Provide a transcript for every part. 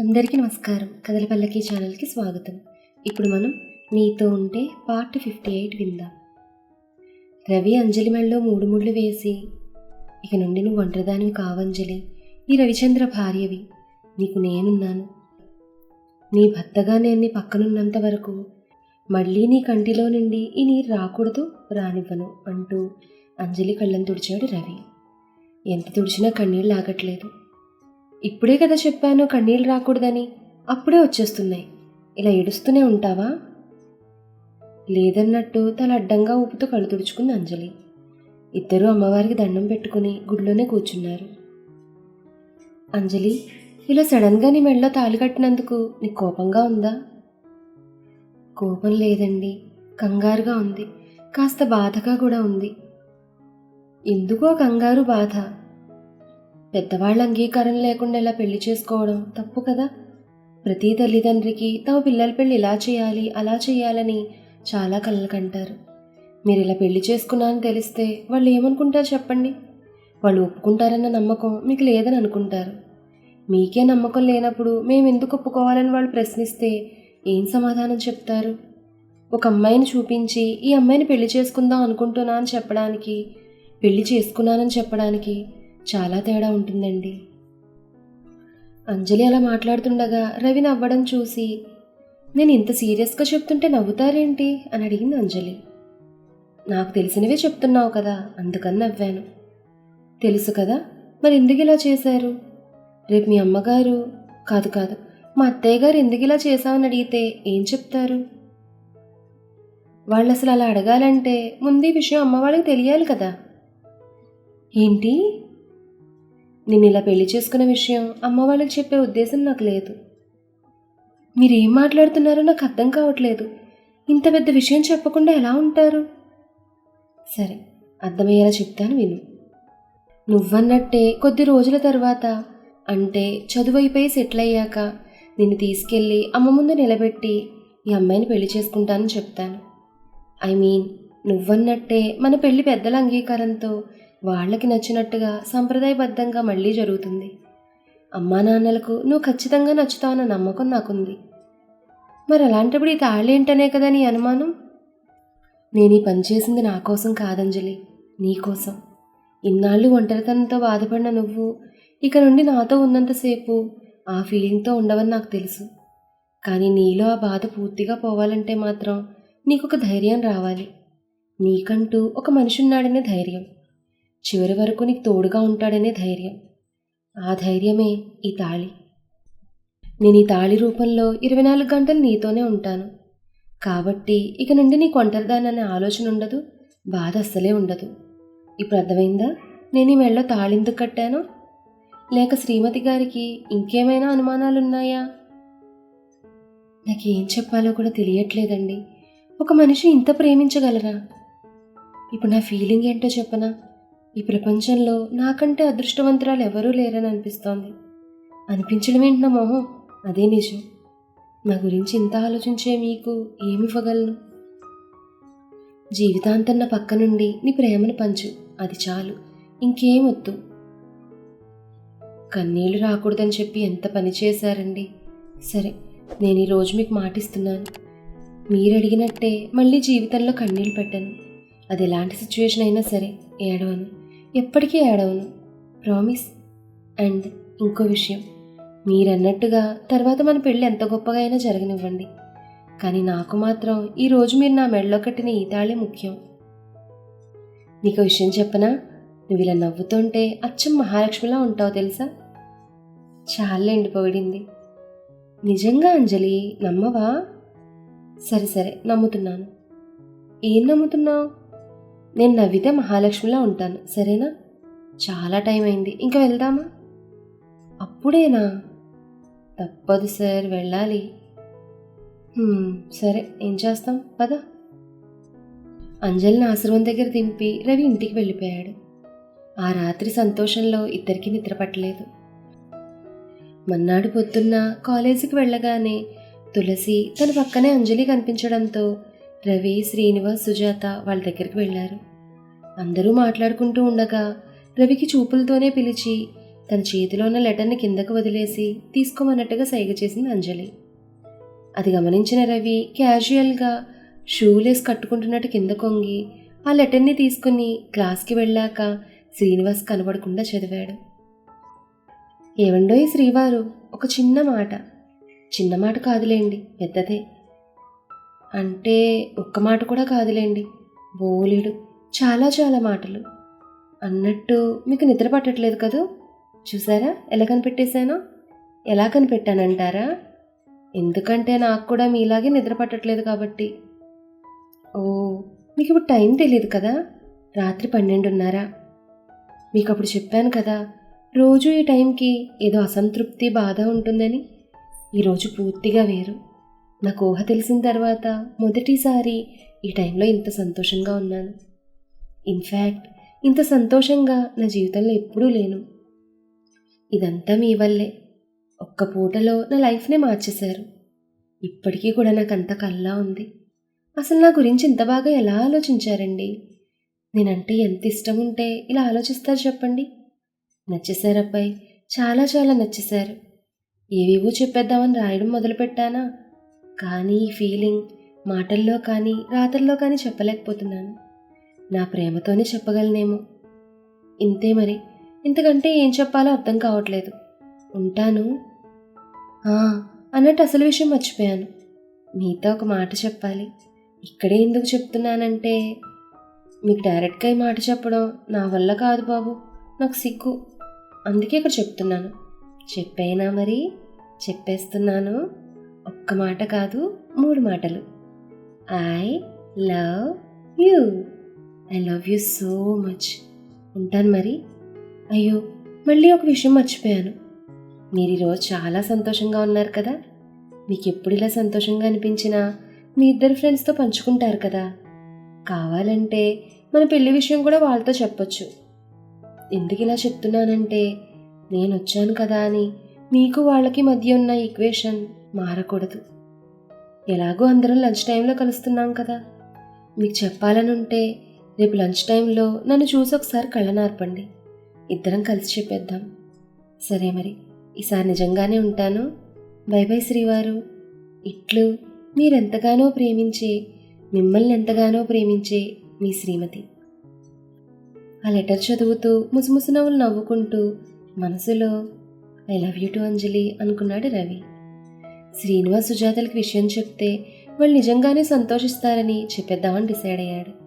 అందరికీ నమస్కారం. కథల పల్లకి ఛానల్కి స్వాగతం. ఇప్పుడు మనం నీతో ఉంటే పార్ట్ ఫిఫ్టీ ఎయిట్ విందాం. రవి అంజలి మెళ్ళలో మూడు ముళ్ళు వేసి ఇక నుండి నువ్వు ఒంటరిదానివి కావంజలి. ఈ రవిచంద్ర భార్యవి. నీకు నేనున్నాను. నీ భర్తగా నేను నీ పక్కనున్నంత వరకు మళ్ళీ నీ కంటిలో నుండి ఈ నీరు రాకూడదు రానివ్వను అంటూ అంజలి కళ్ళను తుడిచాడు రవి. ఎంత తుడిచినా కన్నీళ్ళు ఆగట్లేదు. ఇప్పుడే కదా చెప్పాను కన్నీళ్ళు రాకూడదని. అప్పుడే వచ్చేస్తున్నాయి. ఇలా ఏడుస్తూనే ఉంటావా? లేదన్నట్టు తల అడ్డంగా ఊపుతూ కళ్ళు తుడుచుకుంది అంజలి. ఇద్దరూ అమ్మవారికి దండం పెట్టుకుని గుడిలోనే కూర్చున్నారు. అంజలి ఇలా సడన్గా నీ మెళ్ళలో తాళి కట్టినందుకు నీకు కోపంగా ఉందా? కోపం లేదండి. కంగారుగా ఉంది. కాస్త బాధగా కూడా ఉంది. ఎందుకో కంగారు బాధ. పెద్దవాళ్ళ అంగీకారం లేకుండా ఇలా పెళ్ళి చేసుకోవడం తప్పు కదా? ప్రతి తల్లిదండ్రికి తమ పిల్లల పెళ్ళి ఇలా చేయాలి అలా చేయాలని చాలా కలలు కంటారు. మీరు ఇలా పెళ్ళి చేసుకున్నారని తెలిస్తే వాళ్ళు ఏమనుకుంటారు చెప్పండి? వాళ్ళు ఒప్పుకుంటారన్న నమ్మకం మీకు లేదని అనుకుంటారు. మీకే నమ్మకం లేనప్పుడు మేము ఎందుకు ఒప్పుకోవాలని వాళ్ళు ప్రశ్నిస్తే ఏం సమాధానం చెప్తారు? ఒక అమ్మాయిని చూపించి ఈ అమ్మాయిని పెళ్ళి చేసుకుందాం అనుకుంటున్నా అని చెప్పడానికి పెళ్ళి చేసుకున్నానని చెప్పడానికి చాలా తేడా ఉంటుందండి. అంజలి అలా మాట్లాడుతుండగా రవి నవ్వడం చూసి నేను ఇంత సీరియస్గా చెప్తుంటే నవ్వుతారేంటి? అని అడిగింది అంజలి. నాకు తెలిసినవే చెప్తున్నావు కదా అందుకని నవ్వాను. తెలుసు కదా మరి ఎందుకు ఇలా చేశారు? రేపు మీ అమ్మగారు కాదు కాదు మా అత్తయ్య గారు ఎందుకు ఇలా చేశామని అడిగితే ఏం చెప్తారు? వాళ్ళు అసలు అలా అడగాలంటే ముందు ఈ విషయం అమ్మ వాళ్ళకి తెలియాలి కదా. ఏంటి? నిన్ను ఇలా పెళ్ళి చేసుకున్న విషయం అమ్మ వాళ్ళకి చెప్పే ఉద్దేశం నాకు లేదు. మీరేం మాట్లాడుతున్నారో నాకు అర్థం కావట్లేదు. ఇంత పెద్ద విషయం చెప్పకుండా ఎలా ఉంటారు? సరే అర్థమయ్యేలా చెప్తాను విను. నువ్వన్నట్టే కొద్ది రోజుల తర్వాత అంటే చదువు అయిపోయి సెటిల్ అయ్యాక నిన్ను తీసుకెళ్ళి అమ్మ ముందు నిలబెట్టి ఈ అమ్మాయిని పెళ్ళి చేసుకుంటానని చెప్తాను. ఐ మీన్ నువ్వన్నట్టే మన పెళ్ళి పెద్దల అంగీకారంతో వాళ్ళకి నచ్చినట్టుగా సంప్రదాయబద్ధంగా మళ్ళీ జరుగుతుంది. అమ్మా నాన్నలకు నువ్వు ఖచ్చితంగా నచ్చుతావన్న నమ్మకం నాకుంది. మరి అలాంటప్పుడు ఈ తాళ్ళేంటనే కదా నీ అనుమానం? నేను ఈ పని చేసింది నా కోసం కాదంజలి నీకోసం ఇన్నాళ్ళు ఒంటరితనంతో బాధపడిన నువ్వు ఇక నుండి నాతో ఉన్నంతసేపు ఆ ఫీలింగ్తో ఉండవని నాకు తెలుసు. కానీ నీలో ఆ బాధ పూర్తిగా పోవాలంటే మాత్రం నీకొక ధైర్యం రావాలి. నీకంటూ ఒక మనిషి ఉన్నాడనే ధైర్యం. చివరి వరకు నీకు తోడుగా ఉంటాడనే ధైర్యం. ఆ ధైర్యమే ఈ తాళి. నేను ఈ తాళి రూపంలో ఇరవై నాలుగు గంటలు నీతోనే ఉంటాను. కాబట్టి ఇక నుండి నీకు ఒంటరిదాననే ఆలోచన ఉండదు బాధ అస్సలే ఉండదు. ఇప్పుడు అర్థమైందా? నేను ఈ మెళ్ళో తాళిందుకు కట్టాను? లేక శ్రీమతి గారికి ఇంకేమైనా అనుమానాలున్నాయా? నాకేం చెప్పాలో కూడా తెలియట్లేదండి. ఒక మనిషి ఇంత ప్రేమించగలరా ఇప్పుడు నా ఫీలింగ్ ఏంటో చెప్పనా? ఈ ప్రపంచంలో నాకంటే అదృష్టవంతురాలు ఎవరూ లేరని అనిపిస్తోంది. అనిపించడం ఏంటి నా మొహం? అదే నిజం. నా గురించి ఇంత ఆలోచించే మీకు ఏమివ్వగలను? జీవితాంతం నా పక్క నుండి నీ ప్రేమను పంచు. అది చాలు. ఇంకేం వద్దు. కన్నీళ్ళు రాకూడదని చెప్పి ఎంత పని చేశారండి? సరే నేను ఈరోజు మీకు మాటిస్తున్నాను. మీరు అడిగినట్టే మళ్ళీ జీవితంలో కన్నీళ్ళు పెట్టాను. అది ఎలాంటి సిచ్యువేషన్ అయినా సరే ఏడవను. ఎప్పటికీ ఏడవను. ప్రామిస్ అండ్ ఇంకో విషయం. మీరన్నట్టుగా తర్వాత మన పెళ్ళి ఎంత గొప్పగా అయినా జరగనివ్వండి. కానీ నాకు మాత్రం ఈరోజు మీరు నా మెడలో కట్టిన ఈ తాళి ముఖ్యం. నీకు విషయం చెప్పనా? నువ్వు ఇలా నవ్వుతుంటే అచ్చం మహాలక్ష్మిలా ఉంటావు తెలుసా? చాలా ఎండిపోయింది నిజంగా అంజలి నమ్మవా? సరే సరే నమ్ముతున్నాను. ఏం నమ్ముతున్నావు? నేను నవ్వితే మహాలక్ష్మిలా ఉంటాను సరేనా? చాలా టైం అయింది. ఇంకా వెళ్దామా? అప్పుడేనా? తప్పదు సార్ వెళ్ళాలి. సరే ఏం చేస్తాం? పద. అంజలిని ఆశ్రమం దగ్గర దింపి రవి ఇంటికి వెళ్ళిపోయాడు. ఆ రాత్రి సంతోషంలో ఇద్దరికీ నిద్ర పట్టలేదు. మన్నాడు పొద్దున్న కాలేజీకి వెళ్ళగానే తులసి తన పక్కనే అంజలి కనిపించడంతో రవి శ్రీనివాస్ సుజాత వాళ్ళ దగ్గరికి వెళ్ళారు. అందరూ మాట్లాడుకుంటూ ఉండగా రవికి చూపులతోనే పిలిచి తన చేతిలో ఉన్న లెటర్ని కిందకు వదిలేసి తీసుకోమన్నట్టుగా సైగ చేసింది అంజలి. అది గమనించిన రవి క్యాజువల్గా షూలేస్ కట్టుకుంటున్నట్టు కింద కొంగి ఆ లెటర్ని తీసుకుని క్లాస్కి వెళ్ళాక శ్రీనివాస్ కనబడకుండా చదివాడు. ఏమండోయ్ శ్రీవారు ఒక చిన్న మాట. చిన్న మాట కాదులేండి పెద్దదే. అంటే ఒక్క మాట కూడా కాదులేండి. బోలేడు చాలా చాలా మాటలు. అన్నట్టు మీకు నిద్ర పట్టట్లేదు కదూ? చూసారా? ఎలా కనిపెట్టేశానో? ఎలా కనిపెట్టానంటారా? ఎందుకంటే నాకు కూడా మీలాగే నిద్ర పట్టట్లేదు కాబట్టి. ఓ మీకు ఇప్పుడు టైం తెలియదు కదా? రాత్రి పన్నెండున్నర. మీకు అప్పుడు చెప్పాను కదా రోజు ఈ టైంకి ఏదో అసంతృప్తి బాధ ఉంటుందని. ఈరోజు పూర్తిగా వేరు. నాకు ఊహ తెలిసిన తర్వాత మొదటిసారి ఈ టైంలో ఇంత సంతోషంగా ఉన్నాను. ఇన్ఫ్యాక్ట్ ఇంత సంతోషంగా నా జీవితంలో ఎప్పుడూ లేను. ఇదంతా మీ వల్లే. ఒక్క పూటలో నా లైఫ్నే మార్చేశారు. ఇప్పటికీ కూడా నాకు అంత కల్లా ఉంది. అసలు నా గురించి ఇంత బాగా ఎలా ఆలోచించారండి? నేనంటే ఎంత ఇష్టం ఉంటే ఇలా ఆలోచిస్తారు చెప్పండి. నచ్చేశారు అబ్బాయి చాలా చాలా నచ్చేశారు. ఏవేవో చెప్పేద్దామని రాయడం మొదలుపెట్టానా? కానీ ఈ ఫీలింగ్ మాటల్లో కానీ రాతల్లో కానీ చెప్పలేకపోతున్నాను. నా ప్రేమతోనే చెప్పగలనేమో. ఇంతే మరి. ఇంతకంటే ఏం చెప్పాలో అర్థం కావట్లేదు. ఉంటాను. అన్నట్టు అసలు విషయం మర్చిపోయాను. మీతో ఒక మాట చెప్పాలి. ఇక్కడే ఎందుకు చెప్తున్నానంటే మీకు డైరెక్ట్గా ఈ మాట చెప్పడం నా వల్ల కాదు బాబు. నాకు సిగ్గు. అందుకే ఇక్కడ చెప్తున్నాను. చెప్పేనా మరి? చెప్పేస్తున్నాను. ఒక్క మాట కాదు మూడు మాటలు. I love you I love you so much ఉంటాను మరి. అయ్యో మళ్ళీ ఒక విషయం మర్చిపోయాను. మీరు ఈరోజు చాలా సంతోషంగా ఉన్నారు కదా. మీకు ఎప్పుడు ఇలా సంతోషంగా అనిపించినా మీ ఇద్దరు ఫ్రెండ్స్తో పంచుకుంటారు కదా. కావాలంటే మన పెళ్ళి విషయం కూడా వాళ్ళతో చెప్పొచ్చు. ఎందుకు ఇలా చెప్తున్నానంటే నేను వచ్చాను కదా అని మీకు వాళ్ళకి మధ్య ఉన్న ఈక్వేషన్ మారకూడదు. ఎలాగో అందరం లంచ్ టైంలో కలుస్తున్నాం కదా. మీకు చెప్పాలని ఉంటే రేపు లంచ్ టైంలో నన్ను చూసి ఒకసారి కళ్ళ నార్పండి. ఇద్దరం కలిసి చెప్పేద్దాం. సరే మరి ఈసారి నిజంగానే ఉంటాను. బై బై శ్రీవారు. ఇట్లు మీరెంతగానో ప్రేమించే మిమ్మల్ని ఎంతగానో ప్రేమించే మీ శ్రీమతి. ఆ లెటర్ చదువుతూ ముసుముసు నవ్వులు నవ్వుకుంటూ మనసులో I love you to Anjali అనుకున్నాడు రవి. శ్రీనివాస్ సుజాతలకు విషయం చెప్తే వాళ్ళు నిజంగానే సంతోషిస్తారని చెప్పేద్దామని డిసైడ్ అయ్యాడు.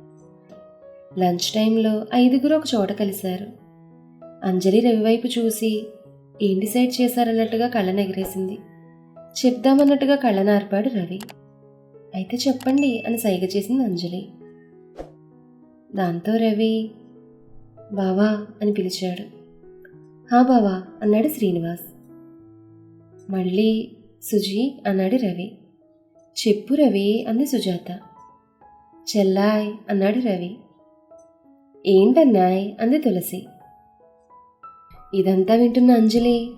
లంచ్ టైంలో ఐదుగురు ఒక చోట కలిశారు. అంజలి రవి వైపు చూసి ఏం డిసైడ్ చేశారన్నట్టుగా కళ్ళను ఎగరేసింది. చెప్దామన్నట్టుగా కళ్ళనార్పాడు రవి. అయితే చెప్పండి అని సైగ చేసింది అంజలి. దాంతో రవి బావా అని పిలిచాడు. హా బావా అన్నాడు శ్రీనివాస్. మళ్ళీ సుజీ అన్నాడు రవి. చెప్పు రవి అంది సుజాత. చెల్లాయ్ అన్నాడు రవి. ఏంటన్నాయ్ అంది తులసి. ఇదంతా వింటున్న అంజలి.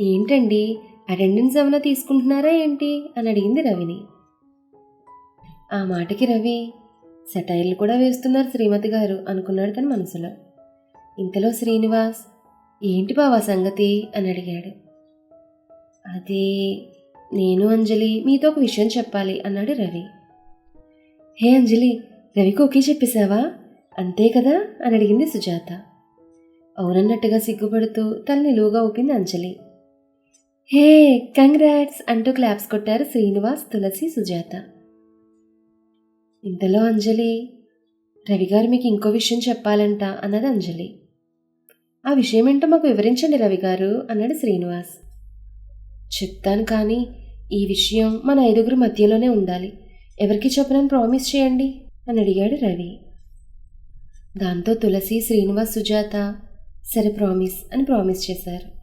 ఏంటండి అటెండెన్స్ ఏమైనా తీసుకుంటున్నారా ఏంటి? అని అడిగింది రవిని. ఆ మాటకి రవి సెటైర్లు కూడా వేస్తున్నారు శ్రీమతి గారు అనుకున్నాడు తన మనసులో. ఇంతలో శ్రీనివాస్ ఏంటి బావా సంగతి? అని అడిగాడు. అది నేను అంజలి మీతో ఒక విషయం చెప్పాలి అన్నాడు రవి. హే అంజలి రవికి ఓకే చెప్పేశావా? అంతే కదా? అని అడిగింది సుజాత. అవునన్నట్టుగా సిగ్గుపడుతూ తల నిలువుగా ఊపింది అంజలి. హే కంగ్రాట్స్ అంటూ క్లాప్స్ కొట్టారు శ్రీనివాస్ తులసి సుజాత. ఇంతలో అంజలి రవి గారు మీకు ఇంకో విషయం చెప్పాలంట అన్నది అంజలి. ఆ విషయం ఏంటో మాకు వివరించండి రవి గారు అన్నాడు శ్రీనివాస్. చెప్తాను కానీ ఈ విషయం మన ఐదుగురు మధ్యలోనే ఉండాలి. ఎవరికి చెప్పనని ప్రామిస్ చేయండి అని అడిగాడు రవి. దాంతో తులసి శ్రీనివాస్ సుజాత సరే ప్రామిస్ అని ప్రామిస్ చేశారు.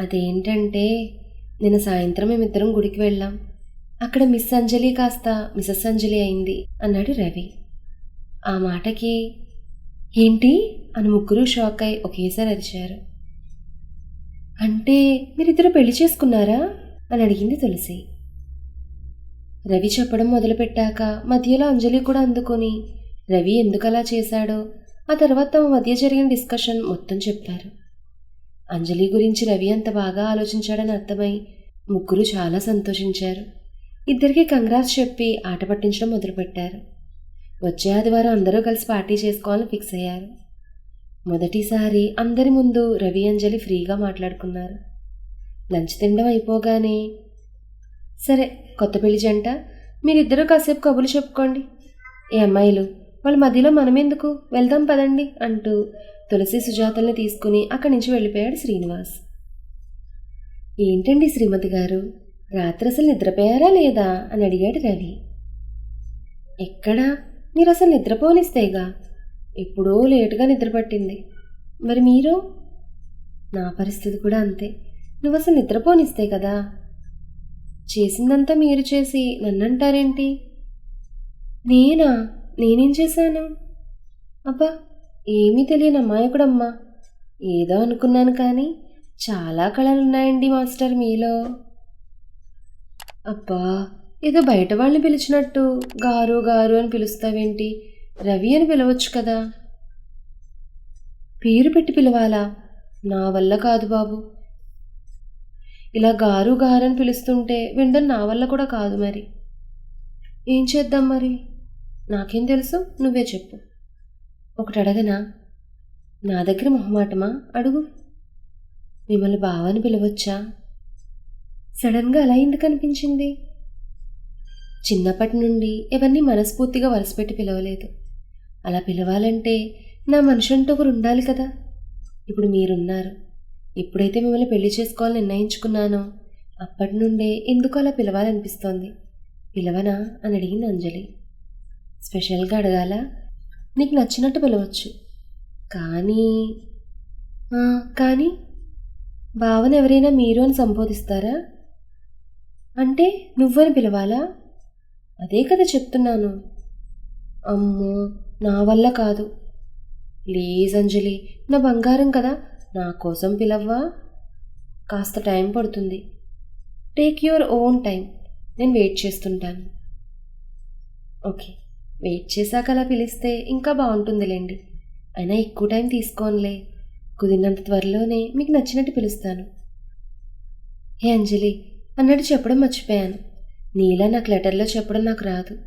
అదేంటంటే నిన్న సాయంత్రం మేమిద్దరం గుడికి వెళ్ళాం. అక్కడ మిస్ అంజలి కాస్త మిసెస్ అంజలి అయింది అన్నాడు రవి. ఆ మాటకి ఏంటి? అని ముగ్గురు షాక్ అయి ఒకేసారి అరిచారు. అంటే మీరిద్దరు పెళ్ళి చేసుకున్నారా? అని అడిగింది తులసి. రవి చెప్పడం మొదలుపెట్టాక మధ్యలో అంజలి కూడా అందుకొని రవి ఎందుకు అలా చేశాడో ఆ తర్వాత తమ మధ్య జరిగిన డిస్కషన్ మొత్తం చెప్పారు. అంజలి గురించి రవి అంత బాగా ఆలోచించాడని అర్థమై ముగ్గురు చాలా సంతోషించారు. ఇద్దరికి కంగ్రాస్ చెప్పి ఆట పట్టించడం మొదలుపెట్టారు. వచ్చే ఆదివారం అందరూ కలిసి పార్టీ చేసుకోవాలని ఫిక్స్ అయ్యారు. మొదటిసారి అందరి ముందు రవి అంజలి ఫ్రీగా మాట్లాడుకున్నారు. లంచ్ తినడం అయిపోగానే సరే కొత్త పెళ్ళి జంట మీరిద్దరూ కాసేపు కబులు చెప్పుకోండి. ఏ అమ్మాయిలు వాళ్ళ మధ్యలో మనమెందుకు? వెళ్దాం పదండి అంటూ తులసి సుజాతల్ని తీసుకుని అక్కడి నుంచి వెళ్ళిపోయాడు శ్రీనివాస్. ఏంటండి శ్రీమతి గారు? రాత్రి అసలు నిద్రపోయారా లేదా? అని అడిగాడు రవి. ఎక్కడా? మీరు అసలు నిద్రపోనిస్తేగా? ఎప్పుడో లేటుగా నిద్రపట్టింది. మరి మీరు? నా పరిస్థితి కూడా అంతే. నువ్వు అసలు నిద్రపోనిస్తే కదా? చేసిందంతా మీరు చేసి నన్నంటారేంటి? నేనా? నేనేం చేశాను? అబ్బా ఏమీ తెలియని అమ్మాయకుడమ్మా ఏదో అనుకున్నాను కానీ చాలా కళలున్నాయండి మాస్టర్ మీలో. అబ్బా ఏదో బయట వాళ్ళని పిలిచినట్టు గారు గారు అని పిలుస్తావేంటి? రవి అని పిలవచ్చు కదా? పేరు పెట్టి పిలవాలా? నా వల్ల కాదు బాబు. ఇలా గారు గారు అని పిలుస్తుంటే వినడం నా వల్ల కూడా కాదు మరి. ఏం చేద్దాం మరి? నాకేం తెలుసు? నువ్వే చెప్పు. ఒకటి అడగనా? నా దగ్గర మొహమాటమా? అడుగు. మిమ్మల్ని బావని పిలవచ్చా? సడన్గా అలా ఎందుకు అనిపించింది? చిన్నప్పటి నుండి ఎవరిని మనస్ఫూర్తిగా వరసపెట్టి పిలవలేదు. అలా పిలవాలంటే నా మనిషి అంటూ ఒకరు ఉండాలి కదా. ఇప్పుడు మీరున్నారు. ఎప్పుడైతే మిమ్మల్ని పెళ్ళి చేసుకోవాలని నిర్ణయించుకున్నానో. అప్పటి నుండే ఎందుకు అలా పిలవాలనిపిస్తోంది? పిలవనా? అని అడిగింది అంజలి. స్పెషల్గా అడగాల? నీకు నచ్చినట్టు పిలవచ్చు. కానీ కానీ భావన ఎవరైనా మీరు అని సంబోధిస్తారా? అంటే నువ్వని పిలవాలా? అదే కదా చెప్తున్నాను. అమ్మో! నా వల్ల కాదు. ప్లీజ్ అంజలి నా బంగారం కదా నా కోసం పిలవ్వా? కాస్త టైం పడుతుంది. Take your own time. నేను వెయిట్ చేస్తుంటాను. ఓకే వెయిట్ చేశాక అలా పిలిస్తే ఇంకా బాగుంటుందిలేండి. అయినా ఎక్కువ టైం తీసుకోనులే. కుదిరినంత త్వరలోనే మీకు నచ్చినట్టు పిలుస్తాను. హే అంజలి అన్నట్టు చెప్పడం మర్చిపోయాను. నీలా నాకు లెటర్లో చెప్పడం నాకు రాదు.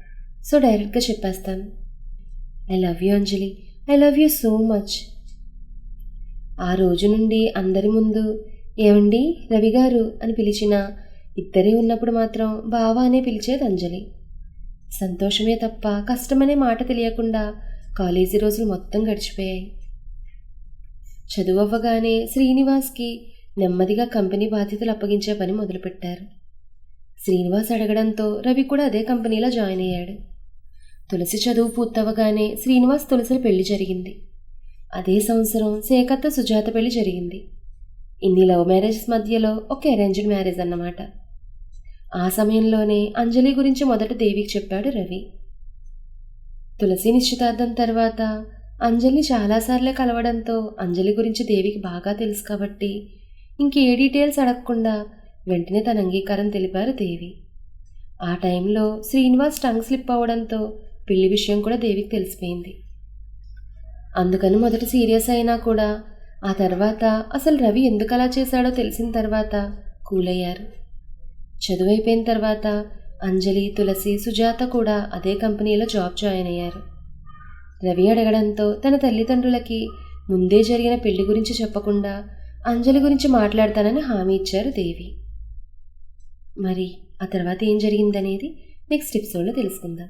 సో డైరెక్ట్గా చెప్పేస్తాను. I love you Anjali I love you so much ఆ రోజు నుండి అందరి ముందు ఏమండి రవి గారు అని పిలిచిన ఇద్దరే ఉన్నప్పుడు మాత్రం బావా అనే పిలిచేది అంజలి. సంతోషమే తప్ప కష్టమనే మాట తెలియకుండా కాలేజీ రోజులు మొత్తం గడిచిపోయాయి. చదువు అవ్వగానే శ్రీనివాస్కి నెమ్మదిగా కంపెనీ బాధ్యతలు అప్పగించే పని మొదలుపెట్టారు. శ్రీనివాస్ అడగడంతో రవి కూడా అదే కంపెనీలో జాయిన్ అయ్యాడు. తులసి చదువు పూర్తవగానే శ్రీనివాస్ తులసిల పెళ్ళి జరిగింది. అదే సంవత్సరం శేఖర్తో సుజాత పెళ్ళి జరిగింది. ఇన్ని లవ్ మ్యారేజెస్ మధ్యలో ఒక అరేంజ్డ్ మ్యారేజ్ అన్నమాట. ఆ సమయంలోనే అంజలి గురించి మొదట దేవికి చెప్పాడు రవి. తులసి నిశ్చితార్థం తర్వాత అంజలిని చాలాసార్లే కలవడంతో అంజలి గురించి దేవికి బాగా తెలుసు కాబట్టి ఇంకే డీటెయిల్స్ అడగకుండా వెంటనే తన అంగీకారం తెలిపారు దేవి. ఆ టైంలో శ్రీనివాస్ టంగ్ స్లిప్ అవ్వడంతో పెళ్ళి విషయం కూడా దేవికి తెలిసిపోయింది. అందుకని మొదట సీరియస్ అయినా కూడా ఆ తర్వాత అసలు రవి ఎందుకు అలా చేశాడో తెలిసిన తర్వాత కూల్ అయ్యారు చదువు అయిపోయిన తర్వాత అంజలి తులసి సుజాత కూడా అదే కంపెనీలో జాబ్ జాయిన్ అయ్యారు. రవి అడగడంతో తన తల్లిదండ్రులకి ముందే జరిగిన పెళ్ళి గురించి చెప్పకుండా అంజలి గురించి మాట్లాడతానని హామీ ఇచ్చారు దేవి. మరి ఆ తర్వాత ఏం జరిగిందనేది నెక్స్ట్ ఎపిసోడ్లో తెలుసుకుందాం.